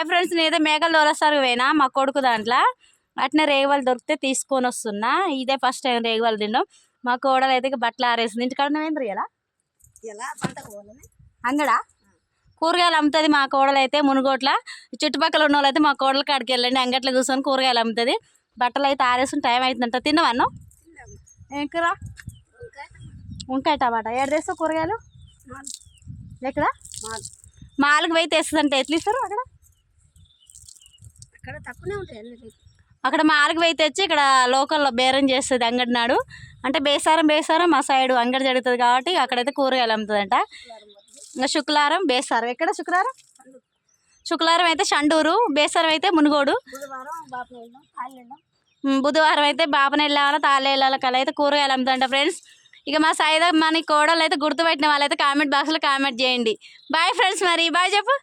Hi friends నేనైతే మేకలు తోలస్తారు పోయినా మా కొడుకు దాంట్లో. అట్నే రేగువలు దొరికితే తీసుకొని వస్తున్నా. ఇదే ఫస్ట్ టైం రేగువలు తినడం. మా కోడలు అయితే బట్టలు ఆరేసింది. ఇంటికాడ ఇలా ఎలా? అంగడా? కూరగాయలు అమ్ముతుంది మా కోడలు అయితే మునుగోట్ల. చుట్టుపక్కల ఉన్న వాళ్ళు అయితే మా కోడల కాడికి వెళ్ళండి అంగట్లో కూర్చొని కూరగాయలు అమ్ముతుంది. బట్టలు అయితే ఆరేసిన టైం అవుతుందంట తిన్నవన్ను ఏం కూర? వంకాయ టమాటా. ఏడు తెస్తావు కూరగాయలు? ఎక్కడ? మాలకు పోయి తెస్తుందంటే. ఎట్లా ఇస్తారు అక్కడ? అక్కడ తక్కువనే ఉంటాయి అన్ని రేట్లు. అక్కడ మాలకు పోయి తెచ్చి ఇక్కడ లోకల్లో బేరం చేస్తుంది అంగడి నాడు. అంటే బేసారం బేసారం మా సైడ్ అంగడి జరుగుతుంది కాబట్టి అక్కడైతే కూరగాయలు అమ్ముతుందంట. ఇంకా శుక్రవారం బేసారం. ఎక్కడ శుక్రవారం శుక్రవారం అయితే షండూరు బేసారం అయితే మునుగోడు. బుధవారం అయితే బాపన వెళ్ళాలి తాళ్ళ వెళ్ళాలి కల అయితే కూరగాయలు అమ్ముతుంట ఫ్రెండ్స్. ఇక మా సైడ్ మన కోడలు అయితే గుర్తుపెట్టిన వాళ్ళైతే కామెంట్ బాక్స్లో కామెంట్ చేయండి. బాయ్ ఫ్రెండ్స్ మరి. బాయ్ చెప్పు.